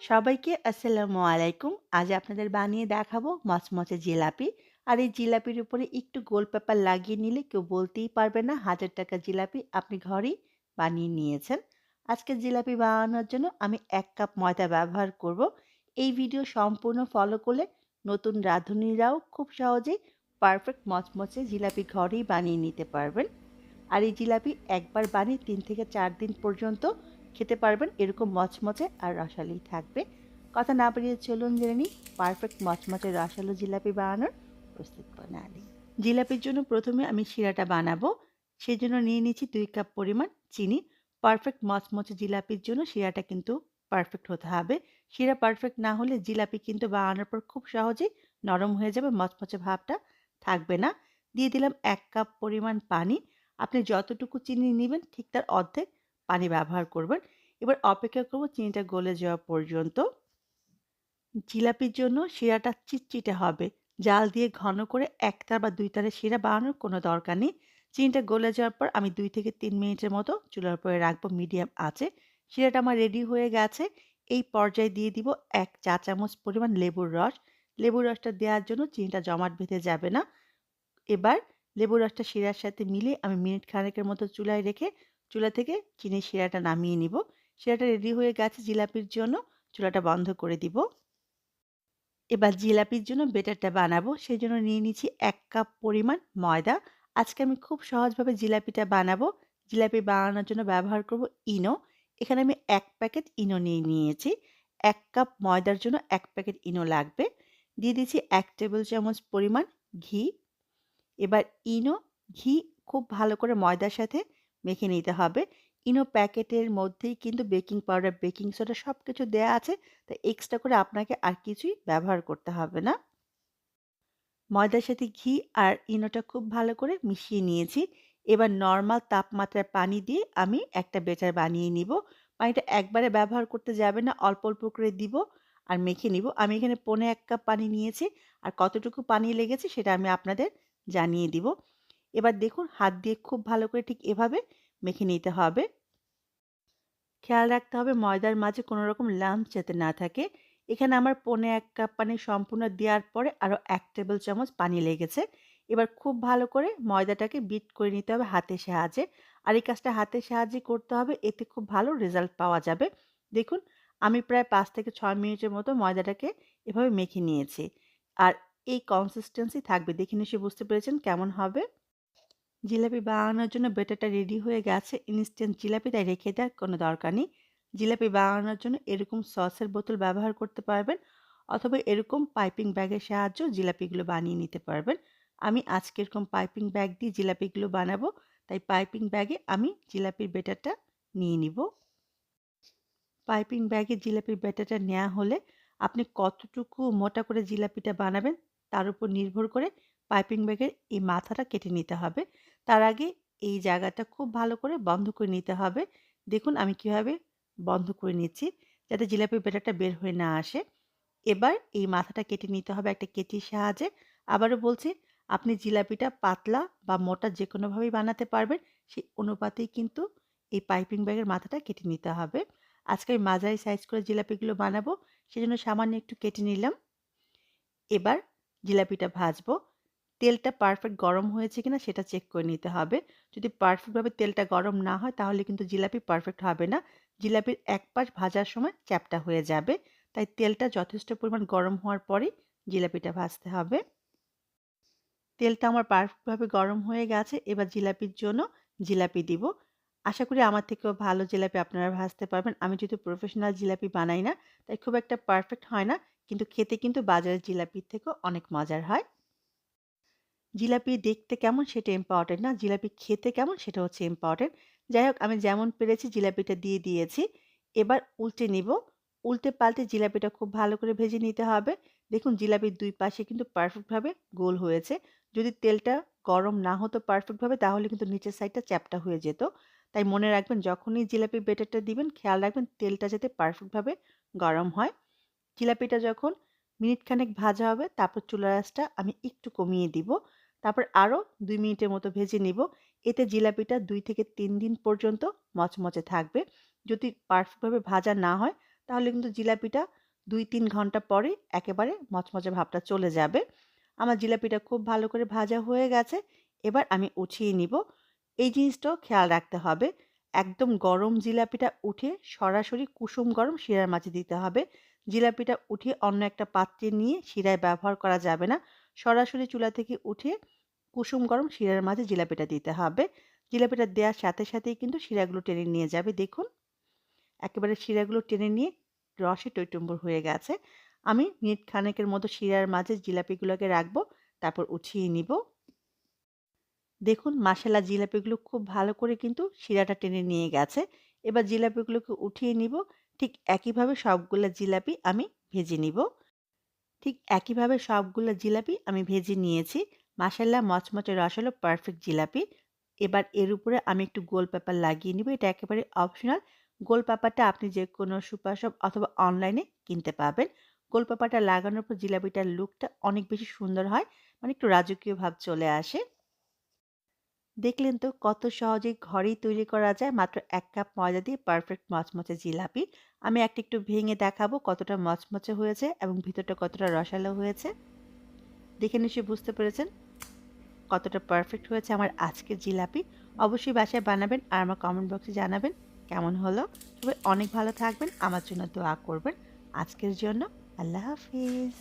সবাইকে আসসালামু আলাইকুম। আজ আপনাদের বানিয়ে দেখাবো মচমচে জিলাপি। আর এই জিলাপির উপরে একটু গোল পেপার লাগিয়ে নিলে কেউ বলতেই পারবে না হাজার টাকা জিলাপি আপনি ঘরেই বানিয়ে নিয়েছেন। আজকে জিলাপি বানানোর জন্য আমি এক কাপ ময়দা ব্যবহার করব। এই ভিডিও সম্পূর্ণ ফলো করলে নতুন রাঁধুনিরাও খুব সহজেই পারফেক্ট মচমচে জিলাপি ঘরেই বানিয়ে নিতে পারবেন। আর এই জিলাপি একবার বানিয়ে তিন থেকে চার দিন পর্যন্ত খেতে পারবেন এরকম মচমচে আর রসালোই থাকবে। কথা না বাড়িয়ে চলুন জেনে নিই পারফেক্ট মচমচে রসালো জিলাপি বানানোর প্রস্তুত প্রণালী। জিলাপির জন্য প্রথমে আমি শিরাটা বানাবো সেই জন্য নিয়ে নিচ্ছি দুই কাপ পরিমাণ চিনি। পারফেক্ট মচমচে জিলাপির জন্য শিরাটা কিন্তু পারফেক্ট হতে হবে। শিরা পারফেক্ট না হলে জিলাপি কিন্তু বানানোর পর খুব সহজেই নরম হয়ে যাবে, মচমচে ভাবটা থাকবে না। দিয়ে দিলাম এক কাপ পরিমাণ পানি। আপনি যতটুকু চিনি নেবেন ঠিক তার অর্ধেক পানি ব্যবহার করবেন। এবার অপেক্ষা করব চিনিটা গলে যাওয়া পর্যন্ত। জিলাপির জন্য শিরাটা চিটচিটে হবে। জাল দিয়ে ঘন করে একতার বা দুই তারের শিরা বানানোর কোনো দরকার নেই। চিনিটা গলে যাওয়ার পর আমি দুই থেকে তিন মিনিটের মতো চুলার উপরে রাখব মিডিয়াম আছে শিরাটা আমার রেডি হয়ে গেছে। এই পর্যায়ে দিয়ে দিব এক চা চামচ পরিমাণ লেবুর রস। লেবুর রসটা দেওয়ার জন্য চিনিটা জমাট বেঁধে যাবে না। এবার লেবুর রসটা শিরার সাথে মিলে আমি মিনিট খানেকের মতো চুলায় রেখে, চুলা থেকে চিনির শিরাটা নামিয়ে নিব। শিরাটা রেডি হয়ে গেছে জিলাপির জন্য, চুলাটা বন্ধ করে দিব। এবার জিলাপির জন্য বেটারটা বানাবো, সেই জন্য নিয়ে নিচ্ছি এক কাপ পরিমাণ ময়দা। আজকে আমি খুব সহজভাবে জিলাপিটা বানাবো। জিলাপি বানানোর জন্য ব্যবহার করব ইনো। এখানে আমি এক প্যাকেট ইনো নিয়ে নিয়েছি। এক কাপ ময়দার জন্য এক প্যাকেট ইনো লাগবে। দিয়ে দিচ্ছি এক টেবিল চামচ পরিমাণ ঘি। এবার ইনো ঘি খুব ভালো করে ময়দার সাথে মেখে নিতে হবে। ইনো প্যাকেটের মধ্যেই কিন্তু বেকিং পাউডার বেকিং সোডা সব কিছু দেওয়া আছে। তাই এক্সট্রা করে আপনাকে আর কিছুই ব্যবহার করতে হবে না। ময়দার সাথে ঘি আর ইনোটা খুব ভালো করে মিশিয়ে নিয়েছি। এবার নর্মাল তাপমাত্রার পানি দিয়ে আমি একটা বেটার বানিয়ে নিব। পানিটা একবারে ব্যবহার করতে যাবে না, অল্প অল্প করে দিব আর মেখে নিব। আমি এখানে পনে এক কাপ পানি নিয়েছি। আর কতটুকু পানি লেগেছে সেটা আমি আপনাদের জানিয়ে দিব। এবার দেখুন হাত দিয়ে খুব ভালো করে ঠিক এভাবে মেখে নিতে হবে। খেয়াল রাখতে হবে ময়দার মাঝে কোনো রকম লাম্প যাতে না থাকে। এখানে আমার পনে এক কাপ পানি সম্পূর্ণ দেওয়ার পরে আরও এক টেবিল চামচ পানি লেগেছে। এবার খুব ভালো করে ময়দাটাকে বিট করে নিতে হবে হাতের সাহায্যে। আর এই কাজটা হাতের সাহায্যে করতে হবে, এতে খুব ভালো রেজাল্ট পাওয়া যাবে। দেখুন, আমি প্রায় পাঁচ থেকে ছয় মিনিটের মতো ময়দাটাকে এভাবে মেখে নিয়েছি। আর এই কনসিস্টেন্সি থাকবে। দেখে নিশ্চয়ই বুঝতে পেরেছেন কেমন হবে? জিলাপি বানানোর জন্য বেটারটা রেডি হয়ে গেছে। ইনস্ট্যান্ট জিলাপি তাই রেখে দেওয়ার কোনো দরকার নেই। জিলাপি বানানোর জন্য এরকম সসের বোতল ব্যবহার করতে পারবেন অথবা এরকম পাইপিং ব্যাগের সাহায্যেও জিলাপিগুলো বানিয়ে নিতে পারবেন। আমি আজকে এরকম পাইপিং ব্যাগ দিয়ে জিলাপিগুলো বানাবো, তাই পাইপিং ব্যাগে আমি জিলাপির বেটারটা নিয়ে নিব। পাইপিং ব্যাগে জিলাপির ব্যাটারটা নেওয়া হলে আপনি কতটুকু মোটা করে জিলাপিটা বানাবেন তার উপর নির্ভর করে পাইপিং ব্যাগের এই মাথাটা কেটে নিতে হবে। তার আগে এই জায়গাটা খুব ভালো করে বন্ধ করে নিতে হবে। দেখুন আমি কীভাবে বন্ধ করে নিচ্ছি যাতে জিলাপির ব্যাটারটা বের হয়ে না আসে। এবার এই মাথাটা কেটে নিতে হবে একটা কেটির সাহায্যে। আবারও বলছি, আপনি জিলাপিটা পাতলা বা মোটা যে কোনোভাবেই বানাতে পারবেন, সেই অনুপাতেই কিন্তু এই পাইপিং ব্যাগের মাথাটা কেটে নিতে হবে। আজকে আমি মাঝারি সাইজ করে জিলাপিগুলো বানাবো, সেজন্য সামান্য একটু কেটে নিলাম। এবার জিলাপিটা ভাজবো। তেলটা পারফেক্ট গরম হয়েছে কিনা সেটা চেক করে নিতে হবে। যদি পারফেক্টভাবে তেলটা গরম না হয় তাহলে কিন্তু জিলাপি পারফেক্ট হবে না। জিলাপির এক পাশ ভাজার সময় চ্যাপটা হয়ে যাবে। তাই তেলটা যথেষ্ট পরিমাণ গরম হওয়ার পরেই জিলাপিটা ভাজতে হবে। তেলটা আমার পারফেক্টভাবে গরম হয়ে গেছে। এবার জিলাপির জন্য জিলাপি দিব। আশা করি আমার থেকেও ভালো জিলাপি আপনারা ভাজতে পারবেন। আমি যেহেতু প্রফেশনাল জিলাপি বানাই না, তাই খুব একটা পারফেক্ট হয় না। কিন্তু খেতে কিন্তু বাজারের জিলাপির থেকেও অনেক মজার হয়। জিলাপি দেখতে কেমন সেটা ইম্পর্টেন্ট না, জিলাপি খেতে কেমন সেটা হচ্ছে ইম্পর্টেন্ট যাই হোক, আমি যেমন পেরেছি জিলাপিটা দিয়ে দিয়েছি। এবার উল্টে নিব। উল্টে পাল্টে জিলাপিটা খুব ভালো করে ভেজে নিতে হবে। দেখুন, জিলাপির দুই পাশে কিন্তু পারফেক্টভাবে গোল হয়েছে। যদি তেলটা গরম না হতো পারফেক্টভাবে তাহলে কিন্তু নিচের সাইডটা চ্যাপটা হয়ে যেত। তাই মনে রাখবেন, যখনই জিলাপি বেটারটা দিবেন, খেয়াল রাখবেন, তেলটা যাতে পারফেক্টভাবে গরম হয়। জিলাপিটা যখন মিনিট খানেক ভাজা হবে, তারপর চুলা আঁচটা আমি একটু কমিয়ে দিব তারপর আরও দুই মিনিটের মতো ভেজে নিব এতে জিলাপিটা দুই থেকে তিন দিন পর্যন্ত মচমচে থাকবে যদি পারফেক্টভাবে ভাজা না হয়, তাহলে কিন্তু জিলাপিটা ২-৩ ঘণ্টা পরে একেবারে মচমচে ভাবটা চলে যাবে। আমার জিলাপিটা খুব ভালো করে ভাজা হয়ে গেছে। এবার আমি উঠিয়ে নিব। এই জিনিসটাও খেয়াল রাখতে হবে। একদম গরম জিলাপিটা উঠে সরাসরি কুসুম গরম শিরার মাঝে দিতে হবে। জিলাপিটা উঠিয়ে অন্য একটা পাত্রে নিয়ে শিরায় ব্যবহার করা যাবে না। সরাসরি চুলা থেকে উঠে কুসুম গরম শিরার মাঝে জিলাপিটা দিতে হবে। জিলাপিটা দেওয়ার সাথে সাথেই কিন্তু শিরাগুলো টেনে নিয়ে যাবে দেখুন। একেবারে শিরাগুলো টেনে নিয়ে রসে টইটুম্বুর হয়ে গেছে। আমি মিনিট খানেকের মতো শিরার মাঝে জিলাপিগুলোকে রাখব, তারপর উঠিয়ে নিব। দেখুন মাসালা জিলাপিগুলো খুব ভালো করে কিন্তু শিরাটা টেনে নিয়ে গেছে। এবার জিলাপিগুলোকে উঠিয়ে নিব। ঠিক একইভাবে সবগুলো জিলাপি আমি ভেজে নিব। ঠিক একইভাবে সবগুলো জিলাপি আমি ভেজে নিয়েছি। মাসাল্লাহ মচমচে রসালো পারফেক্ট জিলাপি। এবার এর উপরে আমি একটু গোল পেপার লাগিয়ে নিব। এটা একেবারে অপশনাল। গোল পেপারটা আপনি যেকোনো সুপার শপ অথবা অনলাইনে কিনতে পাবেন। গোল পেপারটা লাগানোর পর জিলাপিটার লুকটা অনেক বেশি সুন্দর হয়। মানে একটু রাজকীয় ভাব চলে আসে। দেখলেন তো কত সহজেই ঘরেই তৈরি করা যায় মাত্র এক কাপ ময়দা দিয়ে পারফেক্ট মচমচে জিলাপি। আমি একটা একটু ভেঙে দেখাবো কতটা মচমচে হয়েছে এবং ভিতরটা কতটা রসালো হয়েছে। দেখে নিশ্চয়ই বুঝতে পেরেছেন কতটা পারফেক্ট হয়েছে আমার আজকের জিলাপি। অবশ্যই বাসায় বানাবেন আর আমার কমেন্ট বক্সে জানাবেন কেমন হলো। সবাই অনেক ভালো থাকবেন, আমার জন্য দোয়া করবেন। আজকের জন্য আল্লাহ হাফিজ।